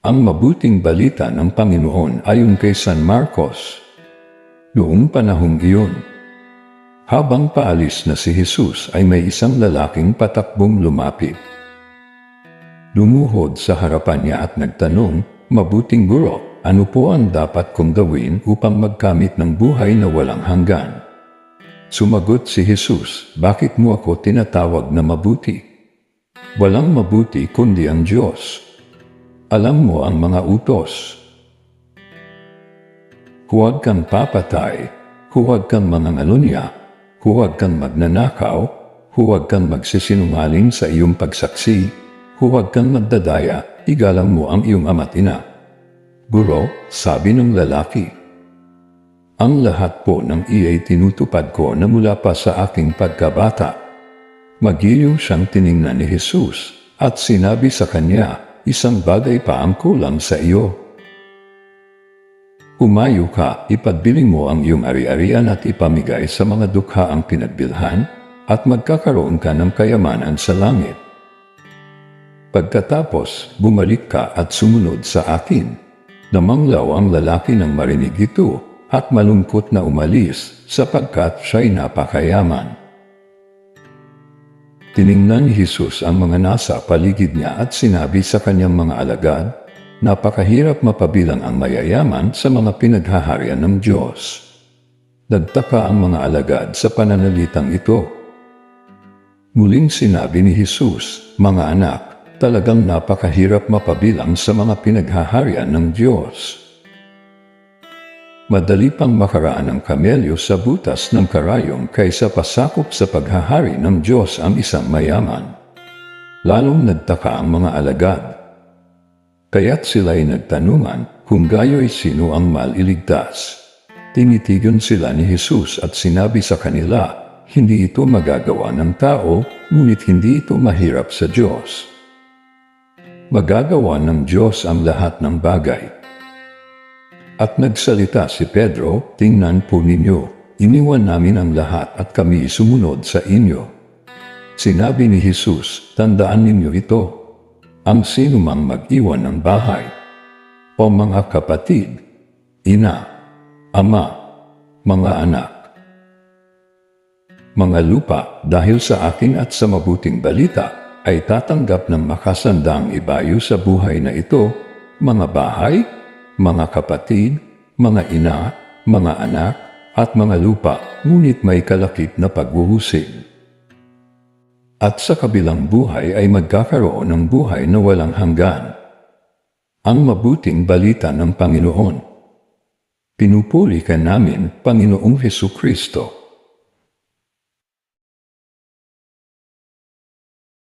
Ang mabuting balita ng Panginoon ayon kay San Marcos. Noong panahong iyon, habang paalis na si Jesus ay may isang lalaking patakbong lumapit. Lumuhod sa harapan niya at nagtanong, Mabuting guro, ano po ang dapat kong gawin upang magkamit ng buhay na walang hanggan? Sumagot si Jesus, Bakit mo ako tinatawag na mabuti? Walang mabuti kundi ang Diyos. Alam mo ang mga utos. Huwag kang papatay, huwag kang mangangalunya, huwag kang magnanakaw, huwag kang magsisinungaling sa iyong pagsaksi, huwag kang magdadaya, igalang mo ang iyong ama't ina. Guro, sabi ng lalaki, ang lahat po ng iya'y tinutupad ko na mula pa sa aking pagkabata. Magiliw siyang tiningnan ni Jesus at sinabi sa kanya, isang bagay pa ang kulang sa iyo. Umayo ka, ipadbiling mo ang iyong ari-arian at ipamigay sa mga dukha ang pinagbilhan at magkakaroon ka ng kayamanan sa langit. Pagkatapos, bumalik ka at sumunod sa akin. Namanglaw ang lalaki ng marinig ito at malungkot na umalis sapagkat siya'y napakayaman. Tiningnan ni Jesus ang mga nasa paligid niya at sinabi sa kanyang mga alagad, Napakahirap mapabilang ang mayayaman sa mga pinaghaharian ng Diyos. Nagtaka ang mga alagad sa pananalitang ito. Muling sinabi ni Jesus, Mga anak, talagang napakahirap mapabilang sa mga pinaghaharian ng Diyos. Madali pang makaraan ng kamelyo sa butas ng karayong kaysa pasakop sa paghahari ng Diyos ang isang mayaman. Lalong nagtaka ang mga alagad. Kaya't sila'y nagtanungan kung gayo'y sino ang maliligtas. Tinitigon sila ni Jesus at sinabi sa kanila, hindi ito magagawa ng tao, ngunit hindi ito mahirap sa Diyos. Magagawa ng Diyos ang lahat ng bagay. At nagsalita si Pedro, tingnan po ninyo, iniwan namin ang lahat at kami sumunod sa inyo. Sinabi ni Jesus, tandaan ninyo ito, ang sino mang mag-iwan ng bahay, o mga kapatid, ina, ama, mga anak, mga lupa dahil sa akin at sa mabuting balita ay tatanggap ng makasandang ibayo sa buhay na ito, mga bahay, mga kapatid, mga ina, mga anak, at mga lupa, ngunit may kalakip na pagbuhusig. At sa kabilang buhay ay magkakaroon ng buhay na walang hanggan. Ang mabuting balita ng Panginoon. Pinupuli ka namin, Panginoong Heso Kristo.